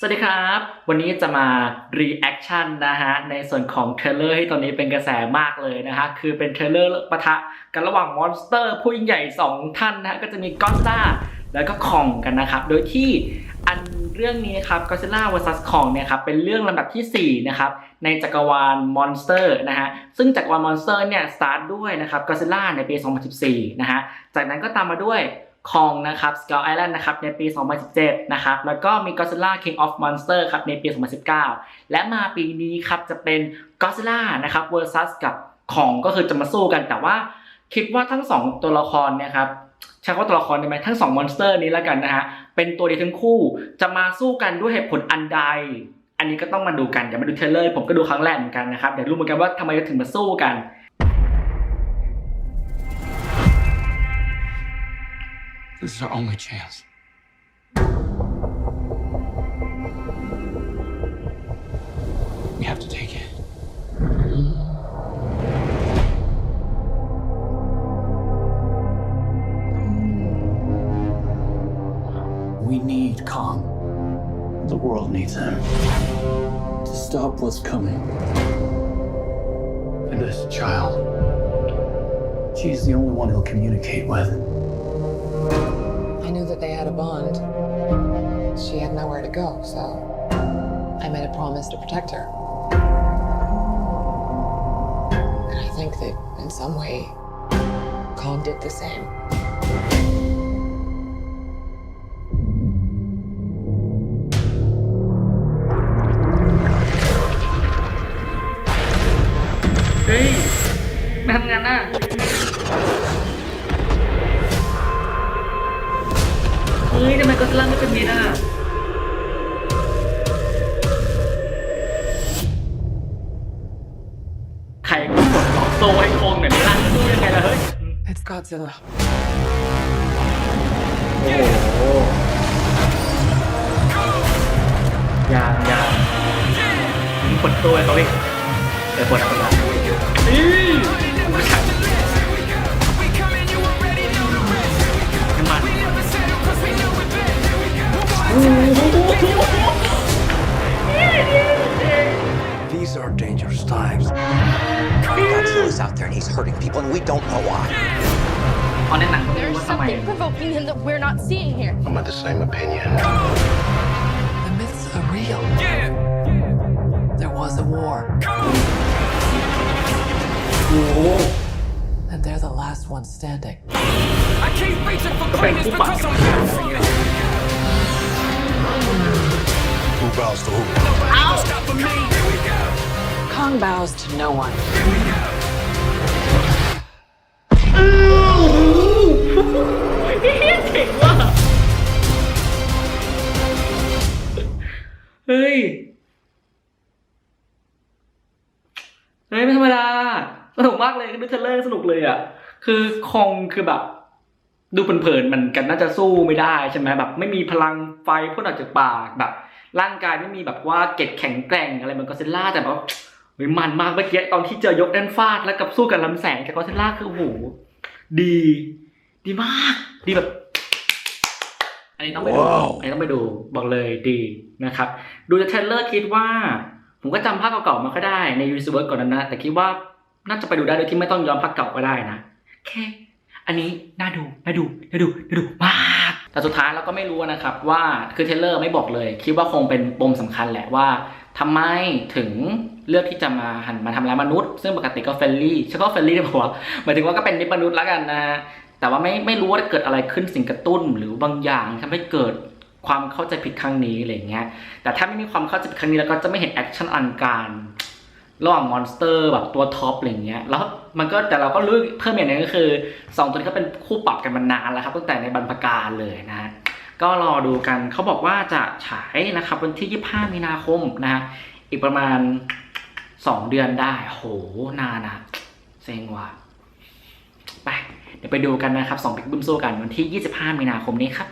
สวัสดีครับ วันนี้จะมา reaction นะฮะ ในส่วนของเทรลเลอร์ที่ตอนนี้เป็นกระแสมากเลยนะฮะ คือเป็นเทรลเลอร์ปะทะกันระหว่างมอนสเตอร์ผู้ยิ่งใหญ่ 2 ท่านนะฮะ ก็จะมีก็อดซ่าแล้วก็คองกันนะครับ โดยที่อันเรื่องนี้นะครับ Godzilla vs Kong เนี่ยครับ เป็นเรื่องลำดับทีสี่ 4 นะครับ ในจักรวาลมอนสเตอร์นะฮะ ซึ่งจักรวาลมอนสเตอร์เนี่ยสตาร์ทด้วยนะครับ Godzilla ในปี 2014 นะฮะ จากนั้นก็ตามมาด้วย คองนะครับ Skull Island นะครับในปี 2017 นะครับ แล้วก็มี Godzilla King of Monster ครับในปี 2019 และมาปีนี้ครับจะเป็น Godzilla นะครับ versus กับของก็คือจะมาสู้กัน แต่ว่าคิดว่าทั้งสองตัวละครเนี่ยครับใช้คำว่าตัวละครได้ไหมทั้งสองมอนสเตอร์นี้แล้วกันนะฮะเป็นตัวเดียวทั้งคู่จะมาสู้กันด้วยเหตุผลอันใด อันนี้ก็ต้องมาดูกันเดี๋ยวมาดูเทเลอร์ผมก็ดูครั้งแรกเหมือนกันนะครับเดี๋ยวรู้เหมือนกันว่าทำไมถึงมาสู้กัน This is our only chance. We have to take it. We need Kong. The world needs him. To stop what's coming. And this child. She's the only one he'll communicate with. to go, so I made a promise to protect her. And I think that in some way, Kong did the same. เฮ้ยมาทำงานน่ะเฮ้ยทำไมก็ล่างไม่เป็นมีน่ะ โซ่ให้โคงเนี่ยไม่ล่างจะสู้ยังไงล่ะเฮ้ย It's Godzilla. โอ้โหยางยางมึงกดตัวให้เขาดิเดี๋ยวกดคน hurting people, and we don't know why. อ๋อในหนังก็ไม่รู้ There's ว่าทำไม something provoking him that we're not seeing here. I'm of the same opinion. The myths are real. There was a war, โอ้โห and they're the last ones standing. ก็เป็นคู่ปรับกันอะไรเงี้ย Who bows to who? Kong bows to no one. เฮ้ยเฮ้ยไม่ธรรมดา สนุกมากเลยดูเทรลเลอร์สนุกเลยอะ คือคองคือแบบ ดูเผินๆมันกันน่าจะสู้ไม่ได้ใช่ไหมแบบ ไม่มีพลังไฟพ่นออกจากปากแบบ ร่างกายไม่มีแบบว่าเกล็ดแข็งแกร่งอะไรเหมือนกอซิลล่าแต่แบบเฮ้ยมันมากเมื่อกี้ตอนที่เจอยกแดนฟาดแล้วกับสู้กับลำแสงจากกอซิลล่าคือโอ้โหดี ดีมาก ดีแบบ อันนี้ต้องไปดูว้าวอันนี้ต้องไปดูบอกเลยดีนะครับ ดูจากเทรลเลอร์คิดว่า ผมก็จำภาคเก่าๆไมาก็ได้ในยูนิเวิร์สก่อนนั้นนะ แต่คิดว่าน่าจะไปดูได้โดยที่ไม่ต้องย้อนภาคเก่าก็ได้นะแค่อันนี้น่าดูน่าดูน่าดูน่าดูมากแต่สุดท้ายเราก็ไม่รู้นะครับว่าคือเทรลเลอร์ไม่บอกเลย คิดว่าคงเป็นปมสำคัญแหละว่าทำไมถึงเลือกที่จะมาหันมาทำร้ายมนุษย์ ซึ่งปกติก็เฟรนลี่ใช่ก็เฟรนลี่ได้บอกว่าหมายถึงว่าก็เป็นมิตรมนุษย์แล้วกันนะ แต่ว่าไม่ไม่รู้ว่าเกิดอะไรขึ้นสิ่งกระตุ้นหรือบางอย่างทำให้เกิดความเข้าใจผิดครั้งนี้อะไรเงี้ย แต่ถ้าไม่มีความเข้าใจผิดครั้งนี้แล้วก็จะไม่เห็นแอคชั่นอันการระหว่างมอนสเตอร์แบบตัวท็อปอะไรเงี้ย แล้วมันก็แต่เราก็รู้เพิ่มอย่างนึงก็คือสองตัวนี้เขาเป็นคู่ปรับกันมานานแล้วครับตั้งแต่ในบรรพการเลยนะฮะ ก็รอดูกันเขาบอกว่าจะฉายนะครับวันที่ 25 มีนาคมนะฮะ อีกประมาณ 2 เดือนได้ โห นานนะเซ็งว่ะไป เดี๋ยวไปดูกันนะครับสองปิกบึ้มสู้กันวันที่ 25 มีนาคมนี้ครับ